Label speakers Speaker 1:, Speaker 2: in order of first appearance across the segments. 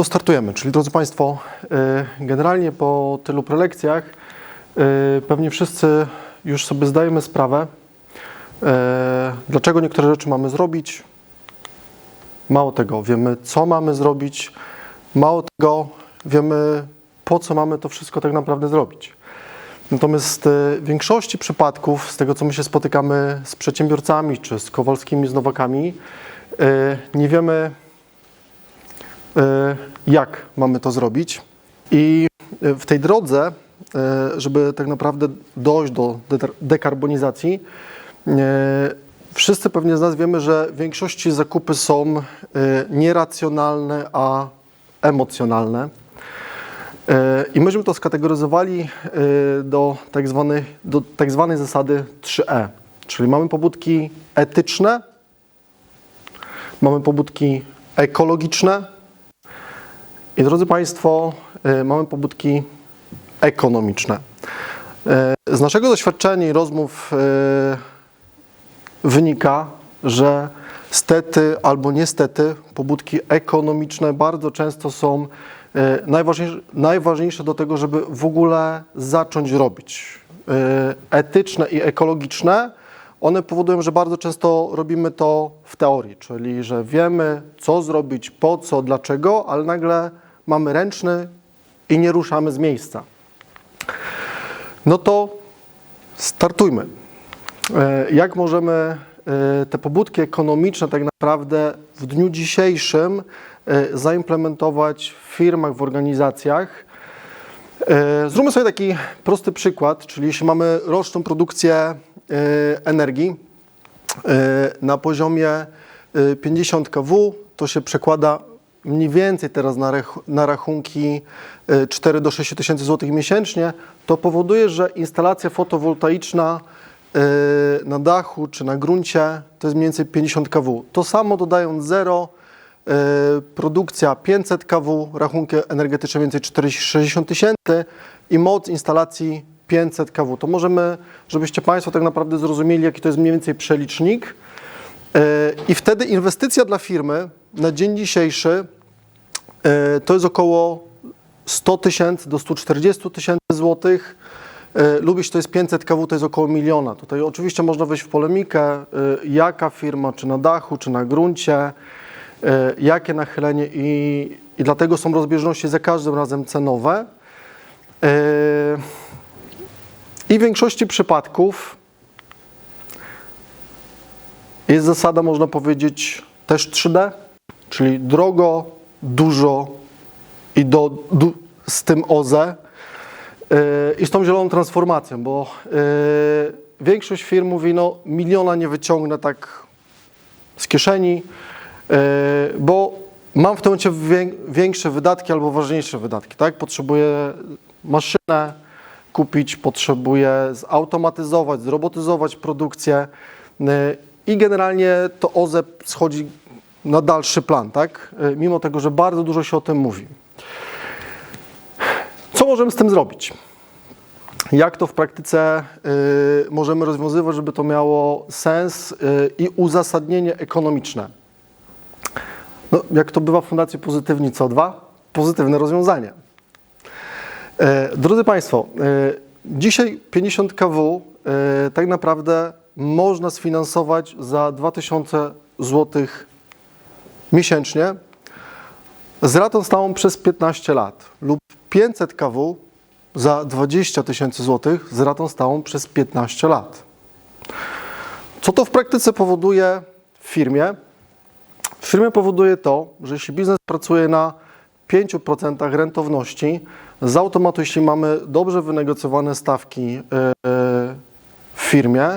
Speaker 1: To startujemy, czyli drodzy Państwo, y, generalnie po tylu prelekcjach y, pewnie wszyscy już sobie zdajemy sprawę, y, dlaczego niektóre rzeczy mamy zrobić. Mało tego, wiemy co mamy zrobić, mało tego, wiemy po co mamy to wszystko tak naprawdę zrobić. Natomiast w większości przypadków, z tego co my się spotykamy z przedsiębiorcami czy z Kowalskimi, z Nowakami, nie wiemy jak mamy to zrobić. I e, w tej drodze, e, żeby tak naprawdę dojść do de- dekarbonizacji, e, wszyscy pewnie z nas wiemy, że w większości zakupy są e, nieracjonalne, a emocjonalne. E, I myśmy to skategoryzowali e, do tak, zwanej, do tak zwanej zasady 3E, czyli mamy pobudki etyczne, mamy pobudki ekologiczne i drodzy Państwo, e, mamy pobudki ekonomiczne. E, Z naszego doświadczenia i rozmów e, wynika, że stety albo niestety pobudki ekonomiczne bardzo często są najważniejsze, do tego, żeby w ogóle zacząć robić. Etyczne i ekologiczne, one powodują, że bardzo często robimy to w teorii, czyli że wiemy, co zrobić, po co, dlaczego, ale nagle mamy ręczny i nie ruszamy z miejsca. No to startujmy. E, Jak możemy e, te pobudki ekonomiczne tak naprawdę w dniu dzisiejszym e, zaimplementować w firmach, w organizacjach? Zróbmy sobie taki prosty przykład, czyli jeśli mamy roczną produkcję energii e, na poziomie e, 50 kW, to się przekłada mniej więcej teraz na, na rachunki e, 4 do 6 tysięcy złotych miesięcznie, to powoduje, że instalacja fotowoltaiczna na dachu czy na gruncie to jest mniej więcej 50 kW. To samo dodając zero, e, produkcja 500 kW, rachunki energetyczne więcej 40-60 tysięcy i moc instalacji 500 kW. To możemy, żebyście Państwo tak naprawdę zrozumieli, jaki to jest mniej więcej przelicznik. E, I wtedy inwestycja dla firmy na dzień dzisiejszy e, to jest około 100 tysięcy do 140 tysięcy złotych. E, lub jeśli to jest 500 kW, to jest około miliona. Tutaj oczywiście można wejść w polemikę, jaka firma, czy na dachu, czy na gruncie, jakie nachylenie i, i dlatego są rozbieżności za każdym razem cenowe. I w większości przypadków jest zasada, można powiedzieć, też 3D, czyli drogo, dużo i do, du, z tym OZE yy, i z tą zieloną transformacją, bo yy, większość firm mówi, no miliona nie wyciągnę tak z kieszeni, yy, bo mam w tym momencie wię- większe wydatki albo ważniejsze wydatki, tak? Potrzebuję maszynę kupić, potrzebuję zautomatyzować, zrobotyzować produkcję yy, i generalnie to OZE schodzi na dalszy plan, tak? Yy, Mimo tego, że bardzo dużo się o tym mówi. Co możemy z tym zrobić? Jak to w praktyce y, możemy rozwiązywać, żeby to miało sens y, i uzasadnienie ekonomiczne? No, jak to bywa w Fundacji Pozytywni CO2? Pozytywne rozwiązanie. E, Drodzy Państwo, e, dzisiaj 50 kW e, tak naprawdę można sfinansować za 2000 zł miesięcznie z ratą stałą przez 15 lat lub 500 kW za 20 tysięcy złotych z ratą stałą przez 15 lat. Co to w praktyce powoduje w firmie? W firmie powoduje to, że jeśli biznes pracuje na 5% rentowności, z automatu, jeśli mamy dobrze wynegocjowane stawki e, w firmie,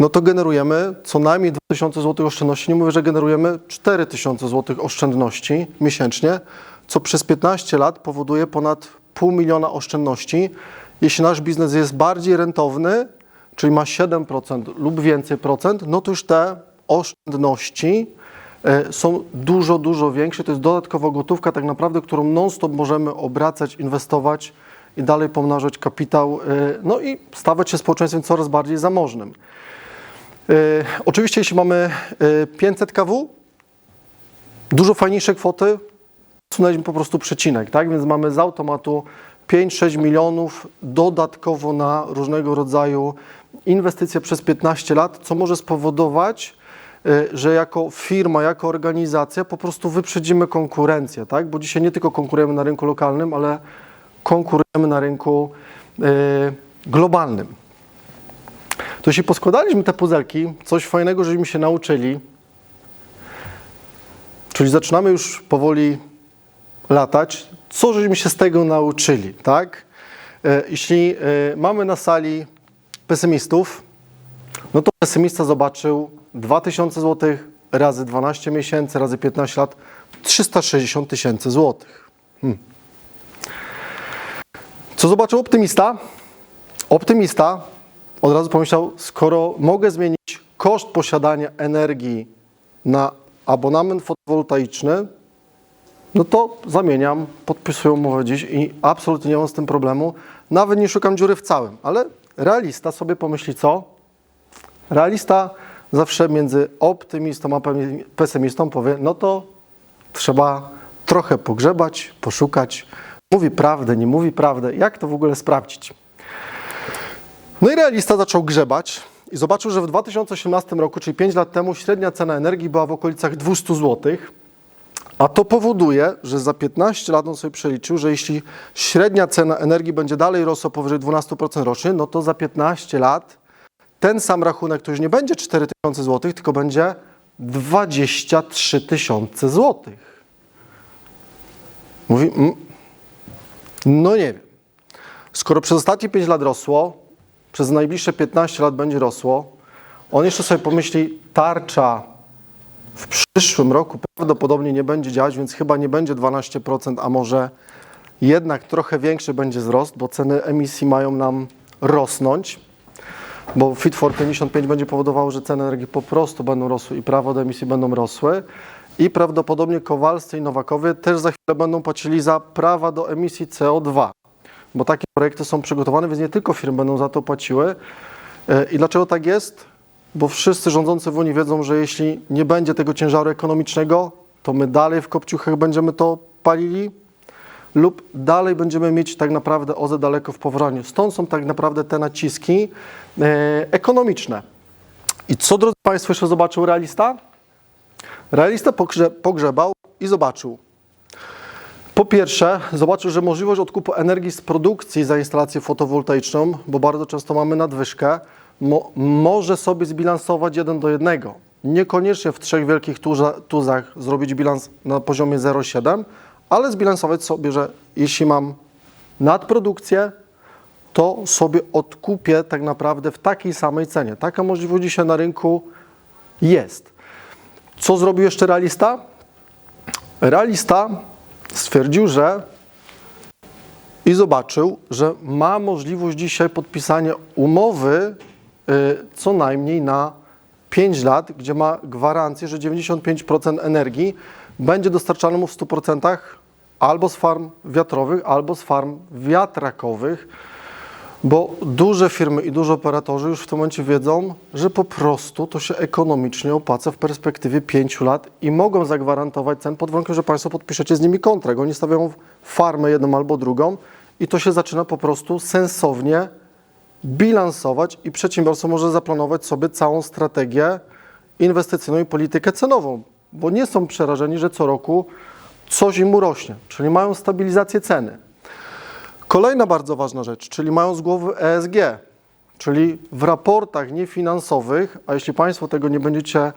Speaker 1: no to generujemy co najmniej 2000 zł oszczędności. Nie mówię, że generujemy 4000 zł oszczędności miesięcznie, co przez 15 lat powoduje ponad pół miliona oszczędności. Jeśli nasz biznes jest bardziej rentowny, czyli ma 7% lub więcej procent, no to już te oszczędności są dużo, dużo większe. To jest dodatkowa gotówka, tak naprawdę, którą non-stop możemy obracać, inwestować i dalej pomnażać kapitał, e, no i stawać się społeczeństwem coraz bardziej zamożnym. E, Oczywiście, jeśli mamy e, 500 kW, dużo fajniejsze kwoty Wsunęliśmy po prostu przecinek, tak? Więc mamy z automatu 5-6 milionów dodatkowo na różnego rodzaju inwestycje przez 15 lat, co może spowodować, że jako firma, jako organizacja po prostu wyprzedzimy konkurencję, tak? Bo dzisiaj nie tylko konkurujemy na rynku lokalnym, ale konkurujemy na rynku y, globalnym. To jeśli poskładaliśmy te puzelki, coś fajnego, żeśmy się nauczyli, czyli zaczynamy już powoli latać, co żeśmy się z tego nauczyli, tak? E, Jeśli mamy na sali pesymistów, no to pesymista zobaczył 2000 zł razy 12 miesięcy, razy 15 lat, 360 tysięcy złotych. Hmm. Co zobaczył optymista? Optymista od razu pomyślał, skoro mogę zmienić koszt posiadania energii na abonament fotowoltaiczny, no to zamieniam, podpisuję umowę dziś i absolutnie nie mam z tym problemu. Nawet nie szukam dziury w całym, ale realista sobie pomyśli co? Realista zawsze między optymistą a pesymistą powie, no to trzeba trochę pogrzebać, poszukać. Mówi prawdę, nie mówi prawdę. Jak to w ogóle sprawdzić? No i realista zaczął grzebać i zobaczył, że w 2018 roku, czyli 5 lat temu, średnia cena energii była w okolicach 200 zł. A to powoduje, że za 15 lat on sobie przeliczył, że jeśli średnia cena energii będzie dalej rosła powyżej 12% rocznie, no to za 15 lat ten sam rachunek to już nie będzie 4000 zł, tylko będzie 23 tysiące złotych. Mówi, mm, no nie wiem. Skoro przez ostatnie 5 lat rosło, przez najbliższe 15 lat będzie rosło, on jeszcze sobie pomyśli, tarcza w przyszłym roku prawdopodobnie nie będzie działać, więc chyba nie będzie 12%, a może jednak trochę większy będzie wzrost, bo ceny emisji mają nam rosnąć, bo Fit for 55 będzie powodowało, że ceny energii po prostu będą rosły i prawa do emisji będą rosły i prawdopodobnie Kowalscy i Nowakowie też za chwilę będą płacili za prawa do emisji CO2, bo takie projekty są przygotowane, więc nie tylko firmy będą za to płaciły. E, I dlaczego tak jest? bo wszyscy rządzący w Unii wiedzą, że jeśli nie będzie tego ciężaru ekonomicznego, to my dalej w kopciuchach będziemy to palili lub dalej będziemy mieć tak naprawdę OZE daleko w powrocie. Stąd są tak naprawdę te naciski e, ekonomiczne. I co, drodzy Państwo, jeszcze zobaczył realista? Realista pogrze pogrzebał i zobaczył. Po pierwsze, zobaczył, że możliwość odkupu energii z produkcji za instalację fotowoltaiczną, bo bardzo często mamy nadwyżkę, mo, może sobie zbilansować jeden do jednego. Niekoniecznie w trzech wielkich tuza, tuzach zrobić bilans na poziomie 0,7, ale zbilansować sobie, że jeśli mam nadprodukcję, to sobie odkupię tak naprawdę w takiej samej cenie. Taka możliwość dzisiaj na rynku jest. Co zrobił jeszcze realista? Realista stwierdził, że i zobaczył, że ma możliwość dzisiaj podpisania umowy y, co najmniej na 5 lat, gdzie ma gwarancję, że 95% energii będzie dostarczane mu w 100% albo z farm wiatrowych, albo z farm wiatrakowych, bo duże firmy i duży operatorzy już w tym momencie wiedzą, że po prostu to się ekonomicznie opłaca w perspektywie 5 lat i mogą zagwarantować cen pod warunkiem, że Państwo podpiszecie z nimi kontrakt. Oni stawiają farmę jedną albo drugą i to się zaczyna po prostu sensownie bilansować i przedsiębiorca może zaplanować sobie całą strategię inwestycyjną i politykę cenową, bo nie są przerażeni, że co roku coś im urośnie, czyli mają stabilizację ceny. Kolejna bardzo ważna rzecz, czyli mają z głowy ESG, czyli w raportach niefinansowych, a jeśli Państwo tego nie będziecie e,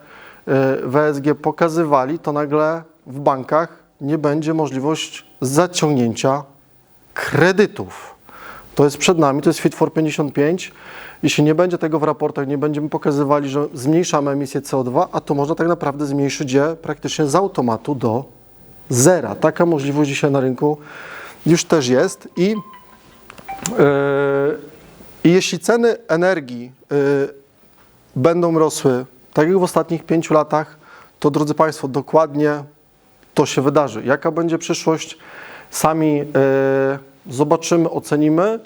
Speaker 1: w ESG pokazywali, to nagle w bankach nie będzie możliwość zaciągnięcia kredytów. To jest przed nami, to jest Fit for 55. Jeśli nie będzie tego w raportach, nie będziemy pokazywali, że zmniejszamy emisję CO2, a to można tak naprawdę zmniejszyć je praktycznie z automatu do zera. Taka możliwość dzisiaj na rynku już też jest i, yy, i jeśli ceny energii yy, będą rosły tak jak w ostatnich pięciu latach, to drodzy Państwo, dokładnie to się wydarzy. Jaka będzie przyszłość, sami yy, zobaczymy, ocenimy.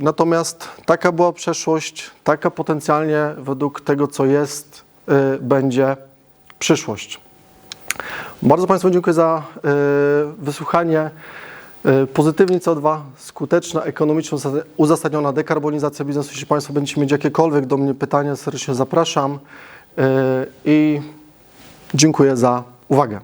Speaker 1: Natomiast taka była przeszłość, taka potencjalnie według tego, co jest, będzie przyszłość. Bardzo Państwu dziękuję za e, wysłuchanie. E, Pozytywnie CO2, skuteczna, ekonomicznie uzas- uzasadniona dekarbonizacja biznesu. Jeśli Państwo będziecie mieć jakiekolwiek do mnie pytania, serdecznie zapraszam e, i dziękuję za uwagę.